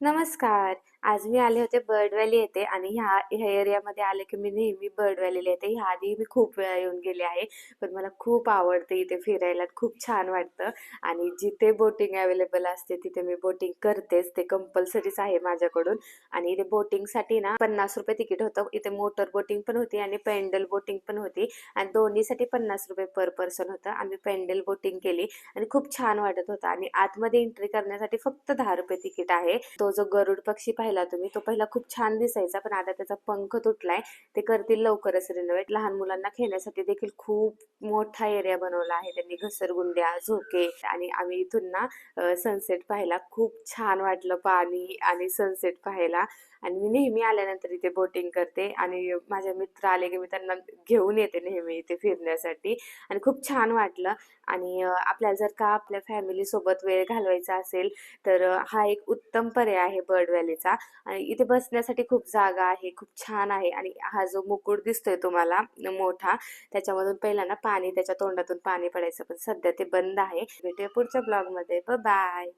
नमस्कार आज मी आले होते बर्ड व्हॅली येथे आणि ह्या ह्या एरियामध्ये आले की मी नेहमी बर्ड व्हॅलीला येते. ह्या आधी मी खूप वेळा येऊन गेले आहे पण मला खूप आवडते इथे फिरायला. खूप छान वाटतं. आणि जिथे बोटिंग अवेलेबल असते तिथे मी बोटिंग करतेच. ते कंपल्सरीच आहे माझ्याकडून. आणि इथे बोटिंगसाठी ना पन्नास रुपये तिकीट होतं. इथे मोटर बोटिंग पण होती आणि पेंडल बोटिंग पण होती. आणि दोन्हीसाठी पन्नास रुपये पर पर्सन होतं. आम्ही पेंडल बोटिंग केली आणि खूप छान वाटत होतं. आणि आतमध्ये एंट्री करण्यासाठी फक्त दहा रुपये तिकीट आहे. तो जो गरुड पक्षी पाहिला तुम्ही. तो पहिला खूप छान दिसायचा पण आता त्याचा पंख तुटलाय. ते करतील लवकरच रिनोव्हेट लहान मुलांना खेळण्यासाठी देखील खूप मोठा एरिया बनवला आहे त्यांनी. घसरगुंड्या झोके आणि आम्ही इथून ना सनसेट पाहायला खूप छान वाटलं. पाणी आणि सनसेट पाहायला. आणि मी नेहमी आल्यानंतर इथे बोटिंग करते आणि माझ्या मित्र आले की मी त्यांना घेऊन येते नेहमी इथे फिरण्यासाठी. आणि खूप छान वाटलं. आणि आपल्याला जर का आपल्या फॅमिली सोबत वेळ घालवायचा असेल तर हा एक उत्तम पर्याय आहे बर्ड व्हॅलीचा आणि इथे बसण्यासाठी खूप जागा आहे खूप छान आहे आणि हा जो मुकुट दिसतोय तुम्हाला मोठा त्याच्यामधून पहिला ना पाणी त्याच्या तोंडातून पाणी पडायचं पण सध्या ते बंद आहे. भेटूया पुढच्या ब्लॉगमध्ये. बाय